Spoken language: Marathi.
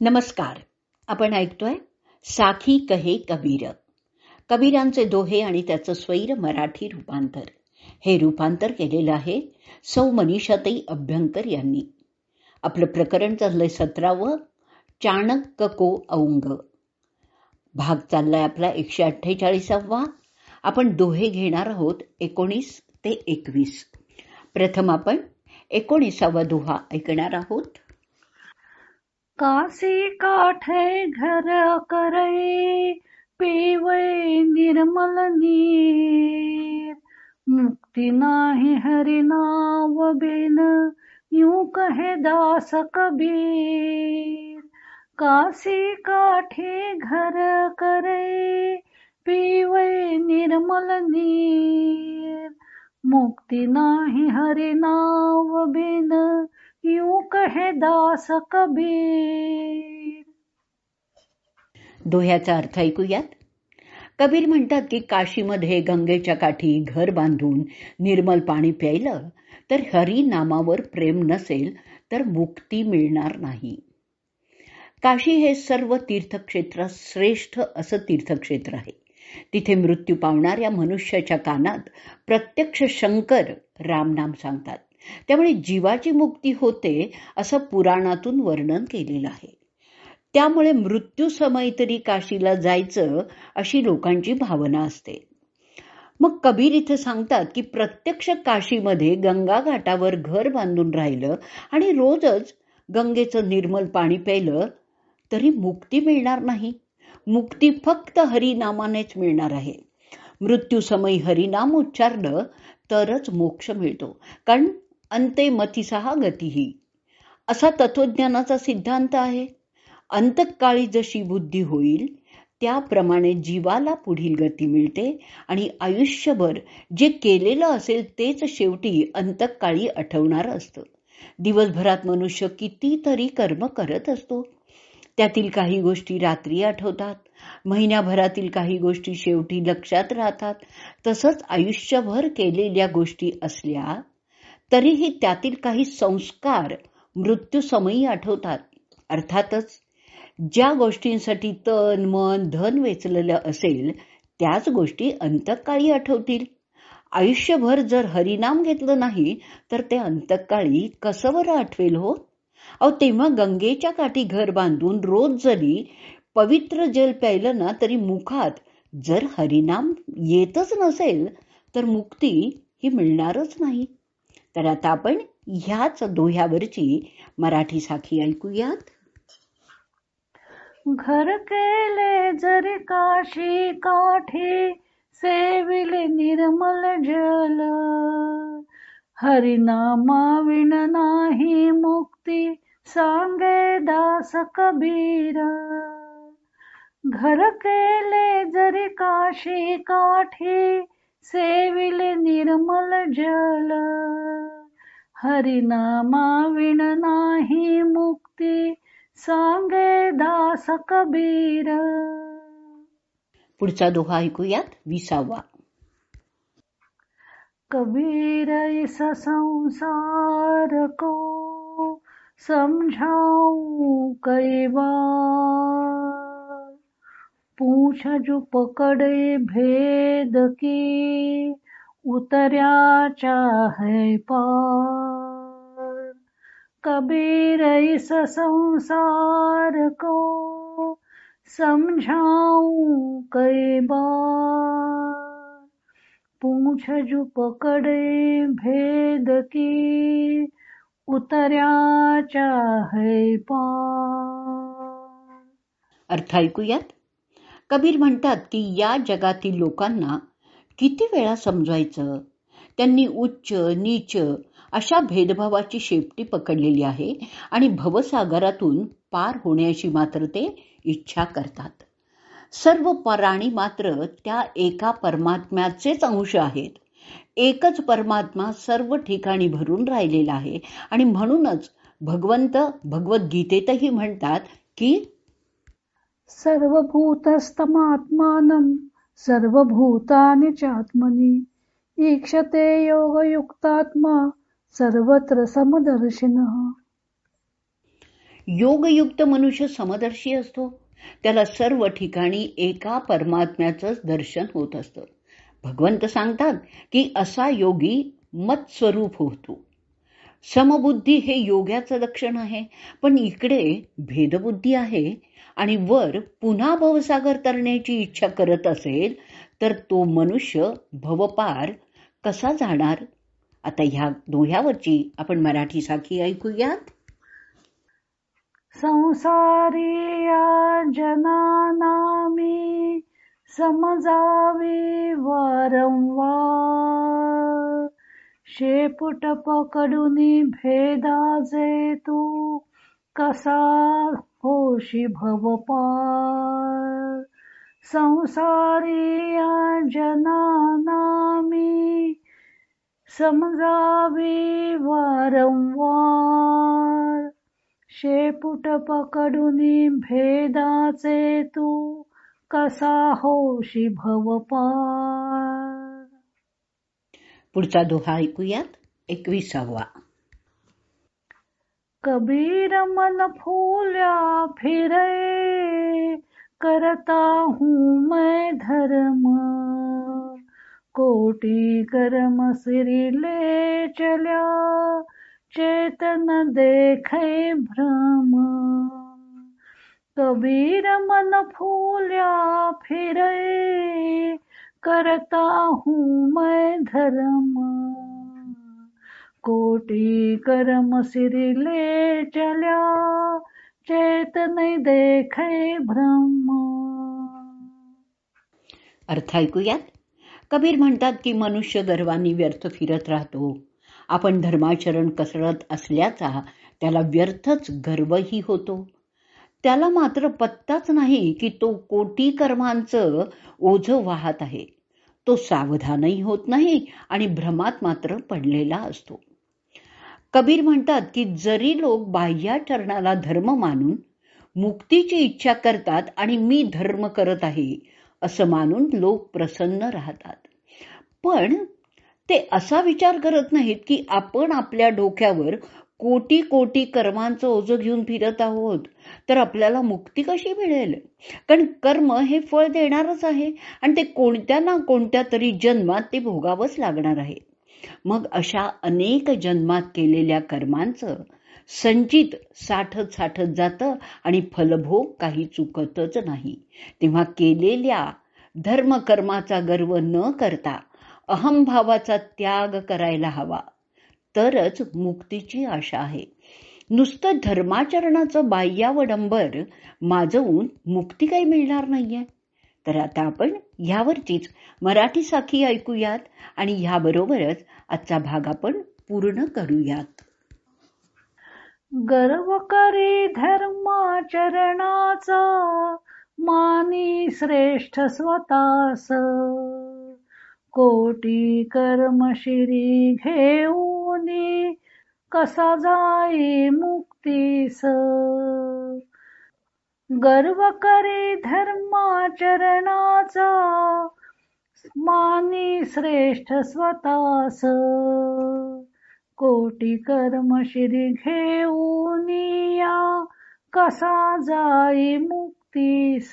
नमस्कार. आपण ऐकतोय साखी कहे कबीर. कबीरांचे दोहे आणि त्याचं स्वैर मराठी रूपांतर. हे रूपांतर केलेलं आहे सौ मनीषाताई अभ्यंकर यांनी. आपलं प्रकरण चाललंय सतरावं चाणक्य को औंग. भाग चाललाय आपला एकशे अठ्ठेचाळीसावा. आपण दोहे घेणार आहोत एकोणीस ते एकवीस. प्रथम आपण एकोणीसावा दोहा ऐकणार आहोत. काशी काठे घर करे पिवै निर्मल नीर। मुक्ती नाही हरि नाव बिन, यूँ कहे दास कबीर। काशी काठे घर करे पिवै निर्मल नीर। मुक्ती नाही हरि नाव बिन यूं कहे दास कबीर? दोह्याचा अर्थ ऐकूयात? कबीर म्हणतात की काशीमध्ये गंगेच्या काठी घर बांधून निर्मल पाणी प्यायलं तर हरी नामावर प्रेम नसेल तर मुक्ती मिळणार नाही. काशी हे सर्व तीर्थक्षेत्रात श्रेष्ठ असं तीर्थक्षेत्र आहे. तिथे मृत्यू पावणाऱ्या मनुष्याच्या कानात प्रत्यक्ष शंकर रामनाम सांगतात. त्यामुळे जीवाची मुक्ती होते असं पुराणातून वर्णन केलेलं आहे. त्यामुळे मृत्यू समय तरी काशीला जायचं अशी लोकांची भावना असते. मग कबीर इथे सांगतात की प्रत्यक्ष काशीमध्ये गंगा घाटावर घर बांधून राहिलं आणि रोजच गंगेचं निर्मल पाणी प्यायलं तरी मुक्ती मिळणार नाही. मुक्ती फक्त हरिनामानेच मिळणार आहे. मृत्यूसमयी हरिनाम उच्चारलं तरच मोक्ष मिळतो. कारण अंते मतिसहा गतीही असा तत्वज्ञानाचा सिद्धांत आहे. अंतकाळी जशी बुद्धी होईल त्याप्रमाणे जीवाला पुढील गती मिळते आणि आयुष्यभर जे केलेलं असेल तेच शेवटी अंतकाळी आठवणार असतं. दिवसभरात मनुष्य कितीतरी कर्म करत असतो. त्यातील काही गोष्टी रात्री आठवतात. महिन्याभरातील काही गोष्टी शेवटी लक्षात राहतात. तसंच आयुष्यभर केलेल्या गोष्टी असल्या तरीही त्यातील काही संस्कार मृत्यूसमयी आठवतात. अर्थातच ज्या गोष्टींसाठी तन मन धन वेचलेलं असेल त्याच गोष्टी अंतकाळी आठवतील. आयुष्यभर जर हरिनाम घेतलं नाही तर ते अंतकाळी कसं बरं आठवेल हो? अहो तेव्हा गंगेच्या काठी घर बांधून रोज जरी पवित्र जल प्यायलं ना तरी मुखात जर हरिनाम येतच नसेल तर मुक्ती ही मिळणारच नाही. तर आता आपण ह्याच दोह्यावरची मराठी साखी ऐकूयात. घर केले जरी काशी काठी सेविले निर्मल जल. हरिनामा विण नाही मुक्ती सांगे दास कबीर. घर केले जरी काशी काठी सेविले निर्मल जल हरिनामा विण नाही मुक्ती सांगे दास कबीर पुढचा दोहा ऐकूयात विसावा कबीर इस संसार को समझाऊ कई बार पूछ जो पकड़े भेद की, उतर्या चाहे पार। कबीर इस संसार को समझाऊं कई बार। पूछ जो पकड़े भेद की, उतर्या चाहे पार। अर्थ ऐकूयात कबीर म्हणतात की या जगातील लोकांना किती वेळा समजवायचं त्यांनी उच्च नीच अशा भेदभावाची शेपटी पकडलेली आहे आणि भवसागरातून पार होण्याची मात्र ते इच्छा करतात. सर्व प्राणी मात्र त्या एका परमात्म्याचेच अंश आहेत. एकच परमात्मा सर्व ठिकाणी भरून राहिलेला आहे आणि म्हणूनच भगवंत भगवद्गीतेतही म्हणतात की सर्वभूतस्तमात्मानं सर्वभूतानि चात्मनि ईक्षते योगयुक्तात्मा सर्वत्र समदर्शिनः. योगयुक्त मनुष्य समदर्शी असतो. त्याला सर्व ठिकाणी एका परमात्म्याचंच दर्शन होत असतं. भगवंत सांगतात की असा योगी मत्स्वरूप होतो. समबुद्धी हे योग्याचं लक्षण आहे. पण इकडे भेदबुद्धी आहे आणि वर पुन्हा भवसागर तरण्याची इच्छा करत असेल तर तो मनुष्य भवपार कसा जाणार? आता ह्या दोह्यावरची आपण मराठी साखी ऐकूयात. संसारी जनानामी समजावी वारंवार. शेपुट पकडूनी भेदाचे तू कसा होशी भवपार संसारी या जनानामी समजावी वारंवार. शेपुट पकडूनी भेदाचे तू कसा होशी भवपार पुढचा दोहा ऐकूयात. एकविसावा. कबीर मन फूल्या फिरे करता हूँ मैं धर्म. कोटि कर्म सिरी ले चल्या चेतन देखे भ्रम. कबीर मन फूल्या फिरे करता हूँ मैं धर्म। कोटि कर्म सिर ले चल्या चेतन देखे ब्रह्म। अर्थ ऐकूयात? कबीर म्हणतात की मनुष्य गर्वानी व्यर्थ फिरत राहतो. आपण धर्माचरण कसरत असल्याचा त्याला व्यर्थच गर्वही होतो. त्याला मात्र पत्ताच नाही की तो कोटी कर्मांचं ओझं वाहत आहे. तो सावधानही होत नाही आणि भ्रमात मात्र पडलेला असतो. कबीर म्हणतात की जरी लोक बाह्याचरणाला धर्म मानून मुक्तीची इच्छा करतात आणि मी धर्म करत आहे असं मानून लोक प्रसन्न राहतात. पण ते असा विचार करत नाहीत की आपण आपल्या डोक्यावर कोटी कोटी कर्मांचं ओझं घेऊन फिरत आहोत तर आपल्याला मुक्ती कशी मिळेल? कारण कर्म हे फळ देणारच आहे आणि ते कोणत्या ना कोणत्या तरी जन्मात ते भोगावंच लागणार आहे. मग अशा अनेक जन्मात केलेल्या कर्मांचं संचित साठत साठत जातं आणि फलभोग काही चुकतच नाही. तेव्हा केलेल्या धर्मकर्माचा गर्व न करता अहमभावाचा त्याग करायला हवा. तरच मुक्तीची आशा आहे. नुसतं धर्माचरणाचं बाह्यावडंबर माजवून मुक्ती काही मिळणार नाहीये. तर आता आपण ह्यावरचीच मराठी साखी ऐकूयात आणि ह्याबरोबरच आजचा भाग आपण पूर्ण करूयात. गर्व करी धर्माचरणाचा मानी श्रेष्ठ स्वतास. कोटी कर्मशिरी घेऊनी कसा जाई मुक्तीस गर्व करी धर्माचरणाचा मानी श्रेष्ठ स्वतास कोटी कर्मशिरी घेऊन या कसा जाई मुक्तीस